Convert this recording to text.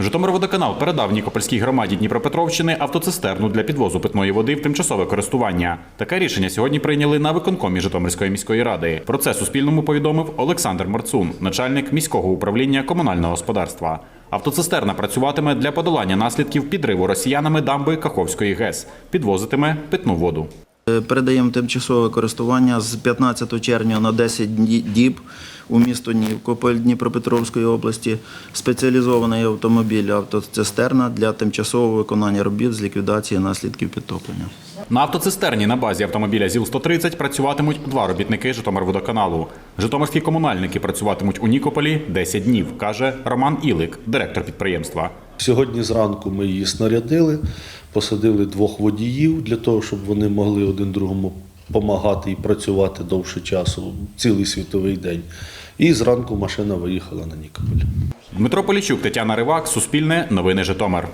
Житомирводоканал передав Нікопольській громаді Дніпропетровщини автоцистерну для підвозу питної води в тимчасове користування. Таке рішення сьогодні прийняли на виконкомі Житомирської міської ради. Про це Суспільному повідомив Олександр Марцун, начальник міського управління комунального господарства. Автоцистерна працюватиме для подолання наслідків підриву росіянами дамби Каховської ГЕС, підвозитиме питну воду. Е, Передаємо тимчасове користування з 15 червня на 10 діб у місто Нікополь Дніпропетровської області. Спеціалізований автомобіль автоцистерна для тимчасового виконання робіт з ліквідації наслідків підтоплення. На автоцистерні на базі автомобіля ЗІЛ-130 працюватимуть два робітники Житомирводоканалу. Житомирські комунальники працюватимуть у Нікополі 10 днів, каже Роман Ілик, директор підприємства. Сьогодні зранку ми її снарядили, посадили двох водіїв для того, щоб вони могли один другому допомагати і працювати довше часу, цілий світовий день. І зранку машина виїхала на Нікополь. Дмитро Полічук, Тетяна Ривак, Суспільне, Новини Житомир.